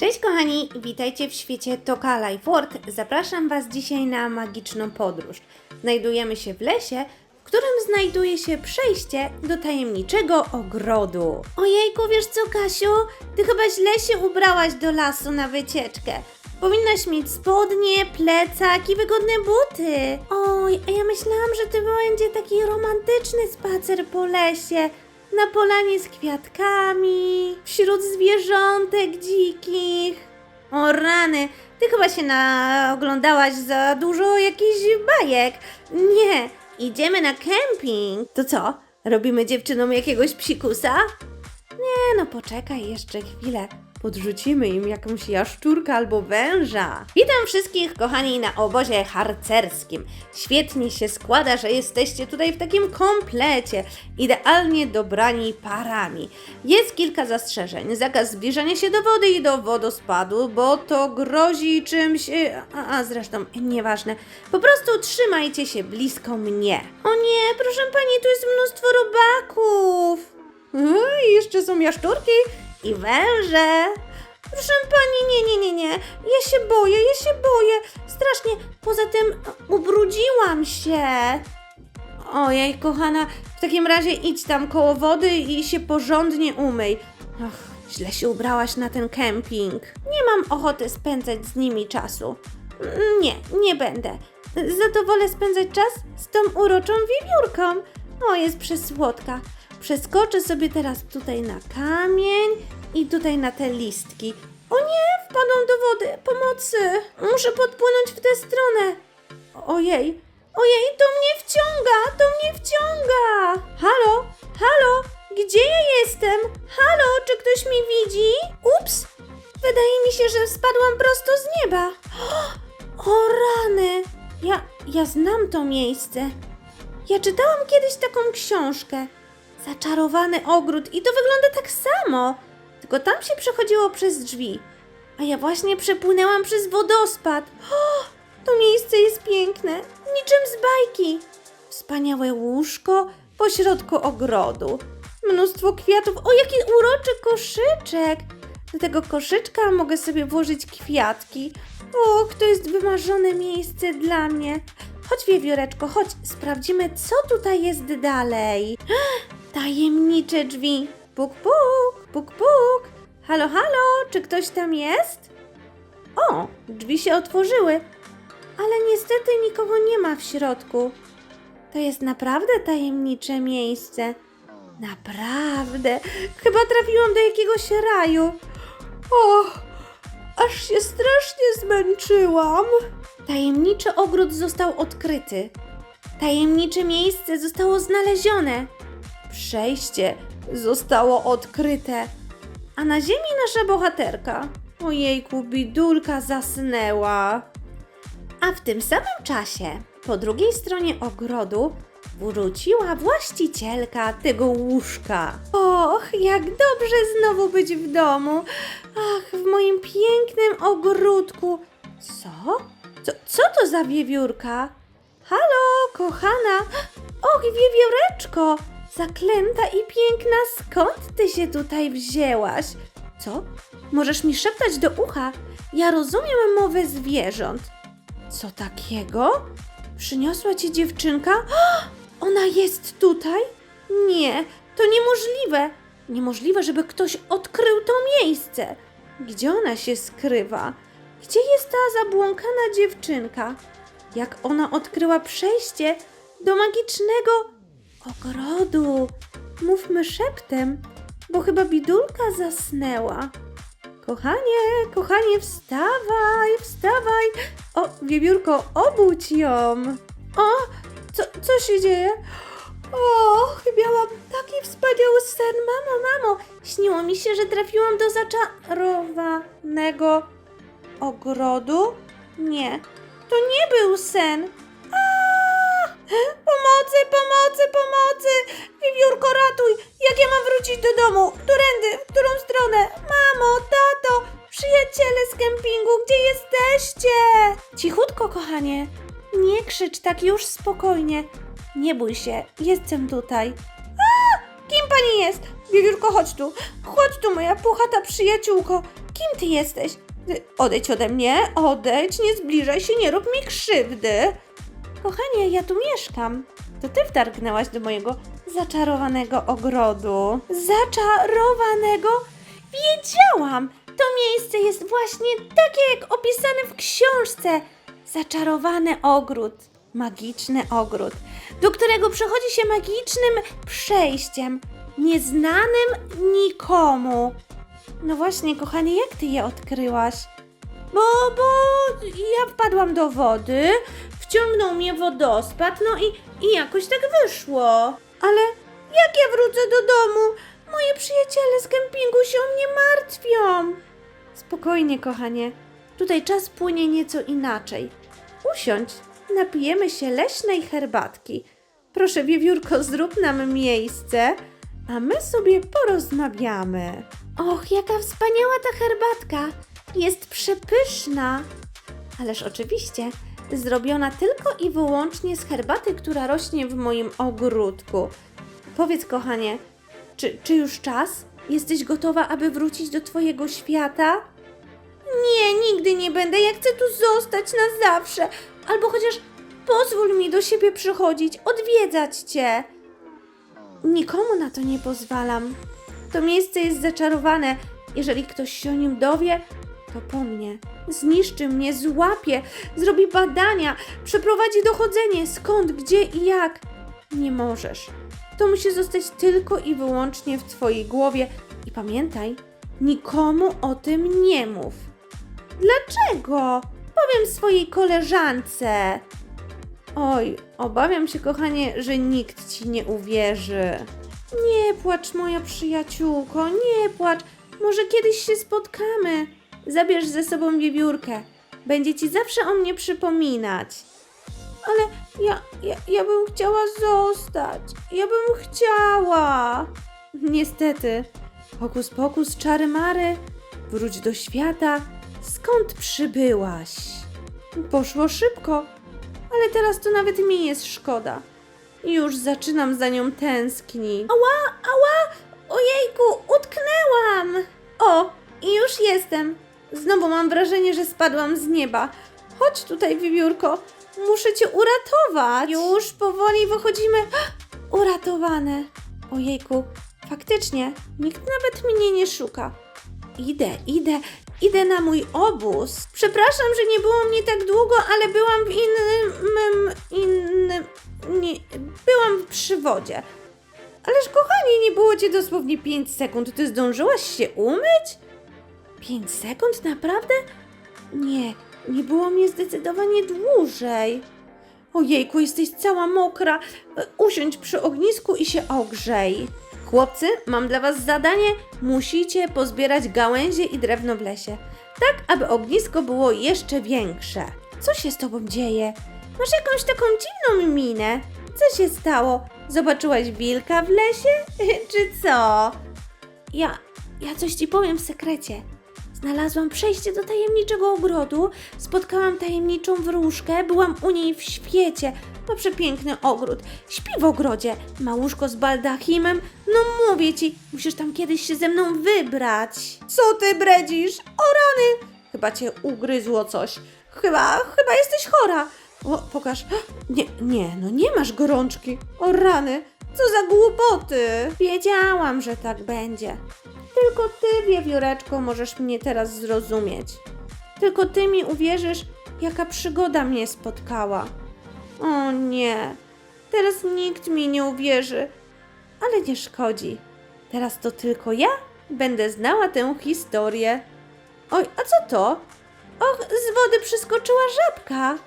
Cześć kochani, witajcie w świecie Toka Life. Zapraszam Was dzisiaj na magiczną podróż. Znajdujemy się w lesie, w którym znajduje się przejście do tajemniczego ogrodu. Ojejku, wiesz co Kasiu? Ty chyba źle się ubrałaś do lasu na wycieczkę. Powinnaś mieć spodnie, plecak i wygodne buty. Oj, a ja myślałam, że to będzie taki romantyczny spacer po lesie. Na polanie z kwiatkami, wśród zwierzątek dzikich. O rany, ty chyba się naoglądałaś za dużo jakichś bajek. Nie, idziemy na kemping. To co, robimy dziewczynom jakiegoś psikusa? Nie no, poczekaj jeszcze chwilę. Podrzucimy im jakąś jaszczurkę albo węża. Witam wszystkich, kochani, na obozie harcerskim. Świetnie się składa, że jesteście tutaj w takim komplecie, idealnie dobrani parami. Jest kilka zastrzeżeń. Zakaz zbliżania się do wody i do wodospadu, bo to grozi czymś. e, A, a zresztą nieważne. Po prostu trzymajcie się blisko mnie. O nie, proszę pani, tu jest mnóstwo robaków. I jeszcze są jaszczurki i węże. Proszę pani, nie, nie, nie, nie. Ja się boję, ja się boję. Strasznie. Poza tym ubrudziłam się. Ojej, kochana, w takim razie idź tam koło wody i się porządnie umyj. Ach, źle się ubrałaś na ten kemping. Nie mam ochoty spędzać z nimi czasu. Mm, Nie, nie będę. Za to wolę spędzać czas z tą uroczą wiewiórką. O, jest przesłodka. Przeskoczę sobie teraz tutaj na kamień i tutaj na te listki. O nie, wpadłam do wody. Pomocy! Muszę podpłynąć w tę stronę. Ojej, ojej, to mnie wciąga, to mnie wciąga. Halo, halo, gdzie ja jestem? Halo, czy ktoś mnie widzi? Ups, wydaje mi się, że spadłam prosto z nieba. O rany, ja, ja znam to miejsce. Ja czytałam kiedyś taką książkę. Zaczarowany ogród i to wygląda tak samo. Tylko tam się przechodziło przez drzwi. A ja właśnie przepłynęłam przez wodospad. O, to miejsce jest piękne, niczym z bajki. Wspaniałe łóżko pośrodku ogrodu. Mnóstwo kwiatów. O, jaki uroczy koszyczek! Do tego koszyczka mogę sobie włożyć kwiatki. O, to jest wymarzone miejsce dla mnie. Chodź, wiewióreczko, chodź, sprawdzimy, co tutaj jest dalej. Tajemnicze drzwi. Puk, puk, puk, puk. Halo, halo, czy ktoś tam jest? O, drzwi się otworzyły, ale niestety nikogo nie ma w środku. To jest naprawdę tajemnicze miejsce. Naprawdę. Chyba trafiłam do jakiegoś raju. O, aż się strasznie zmęczyłam. Tajemniczy ogród został odkryty. Tajemnicze miejsce zostało znalezione. Przejście zostało odkryte. A na ziemi nasza bohaterka. Ojejku, bidulka zasnęła. A w tym samym czasie, po drugiej stronie ogrodu, wróciła właścicielka tego łóżka. Och, jak dobrze znowu być w domu. Ach, w moim pięknym ogródku. Co? Co, co to za wiewiórka? Halo, kochana. Och, wiewióreczko. Zaklęta i piękna, skąd ty się tutaj wzięłaś? Co? Możesz mi szeptać do ucha? Ja rozumiem mowę zwierząt. Co takiego? Przyniosła ci dziewczynka? Ona jest tutaj? Nie, to niemożliwe. Niemożliwe, żeby ktoś odkrył to miejsce. Gdzie ona się skrywa? Gdzie jest ta zabłąkana dziewczynka? Jak ona odkryła przejście do magicznego ogrodu? Mówmy szeptem, bo chyba bidulka zasnęła. Kochanie, kochanie, wstawaj, wstawaj. O, wiewiórko, obudź ją. O, co, co się dzieje? O, miałam taki wspaniały sen. Mamo, mamo, śniło mi się, że trafiłam do zaczarowanego ogrodu. Nie, to nie był sen. Pomocy, pomocy, pomocy! Wiewiórko, ratuj! Jak ja mam wrócić do domu? Którędy? W którą stronę? Mamo, tato, przyjaciele z kempingu, gdzie jesteście? Cichutko, kochanie. Nie krzycz tak już spokojnie. Nie bój się, jestem tutaj. A! Kim pani jest? Wiewiórko, chodź tu. Chodź tu, moja puchata przyjaciółko. Kim ty jesteś? Odejdź ode mnie, odejdź, nie zbliżaj się, nie rób mi krzywdy. Kochanie, ja tu mieszkam. To ty wtargnęłaś do mojego zaczarowanego ogrodu. Zaczarowanego? Wiedziałam! To miejsce jest właśnie takie jak opisane w książce. Zaczarowany ogród, magiczny ogród, do którego przechodzi się magicznym przejściem, nieznanym nikomu. No właśnie, kochanie, jak ty je odkryłaś? Bo, bo ja wpadłam do wody, wciągnął mnie wodospad, no i, i jakoś tak wyszło. Ale jak ja wrócę do domu? Moje przyjaciele z kempingu się o mnie martwią. Spokojnie, kochanie. Tutaj czas płynie nieco inaczej. Usiądź, napijemy się leśnej herbatki. Proszę, wiewiórko, zrób nam miejsce, a my sobie porozmawiamy. Och, jaka wspaniała ta herbatka! Jest przepyszna! Ależ oczywiście, zrobiona tylko i wyłącznie z herbaty, która rośnie w moim ogródku. Powiedz, kochanie, czy, czy już czas? Jesteś gotowa, aby wrócić do Twojego świata? Nie, nigdy nie będę. Ja chcę tu zostać na zawsze. Albo chociaż pozwól mi do siebie przychodzić, odwiedzać Cię. Nikomu na to nie pozwalam. To miejsce jest zaczarowane. Jeżeli ktoś się o nim dowie, to po mnie. Zniszczy mnie, złapie, zrobi badania, przeprowadzi dochodzenie skąd, gdzie i jak. Nie możesz. To musi zostać tylko i wyłącznie w Twojej głowie. I pamiętaj, nikomu o tym nie mów. Dlaczego? Powiem swojej koleżance. Oj, obawiam się, kochanie, że nikt ci nie uwierzy. Nie płacz, moja przyjaciółko, nie płacz. Może kiedyś się spotkamy. Zabierz ze sobą wiewiórkę. Będzie ci zawsze o mnie przypominać. Ale ja, ja, ja bym chciała zostać. Ja bym chciała. Niestety. Pokus, pokus, czary mary. Wróć do świata. Skąd przybyłaś? Poszło szybko, ale teraz to nawet mi jest szkoda. Już zaczynam za nią tęsknić. Ała, ała! Ojejku, utknęłam! O, i już jestem. Znowu mam wrażenie, że spadłam z nieba. Chodź tutaj, wiewiórko. Muszę cię uratować. Już powoli wychodzimy. Uratowane. Ojejku, faktycznie, nikt nawet mnie nie szuka. Idę, idę, idę na mój obóz. Przepraszam, że nie było mnie tak długo, ale byłam w innym, innym, nie, byłam w przywodzie. Ależ kochanie, nie było cię dosłownie 5 sekund. Ty zdążyłaś się umyć? 5 sekund? Naprawdę? Nie, nie było mnie zdecydowanie dłużej. Ojejku, jesteś cała mokra. Usiądź przy ognisku i się ogrzej. Chłopcy, mam dla was zadanie. Musicie pozbierać gałęzie i drewno w lesie. Tak, aby ognisko było jeszcze większe. Co się z tobą dzieje? Masz jakąś taką dziwną minę. Co się stało? Zobaczyłaś wilka w lesie? Czy co? Ja, ja coś ci powiem w sekrecie. Znalazłam przejście do tajemniczego ogrodu, spotkałam tajemniczą wróżkę, byłam u niej w świecie. Ma przepiękny ogród, śpi w ogrodzie, ma łóżko z baldachimem. No mówię ci, musisz tam kiedyś się ze mną wybrać. Co ty bredzisz? O rany! Chyba cię ugryzło coś. Chyba, chyba jesteś chora. O, pokaż. Nie, nie, no nie masz gorączki. O rany, co za głupoty. Wiedziałam, że tak będzie. Tylko ty, wiewióreczko, możesz mnie teraz zrozumieć. Tylko ty mi uwierzysz, jaka przygoda mnie spotkała. O nie, teraz nikt mi nie uwierzy, ale nie szkodzi. Teraz to tylko ja będę znała tę historię. Oj, a co to? Och, z wody przyskoczyła żabka.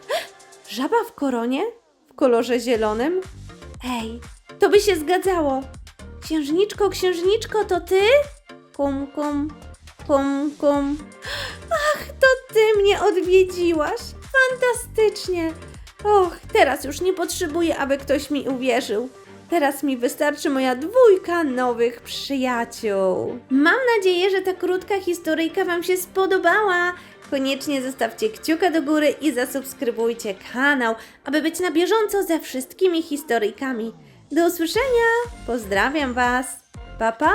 Żaba w koronie? W kolorze zielonym? Ej, to by się zgadzało. Księżniczko, księżniczko, to ty? Kum, kum, kum, kum. Ach, to ty mnie odwiedziłaś. Fantastycznie. Och, teraz już nie potrzebuję, aby ktoś mi uwierzył. Teraz mi wystarczy moja dwójka nowych przyjaciół. Mam nadzieję, że ta krótka historyjka Wam się spodobała. Koniecznie zostawcie kciuka do góry i zasubskrybujcie kanał, aby być na bieżąco ze wszystkimi historyjkami. Do usłyszenia! Pozdrawiam Was! Pa pa!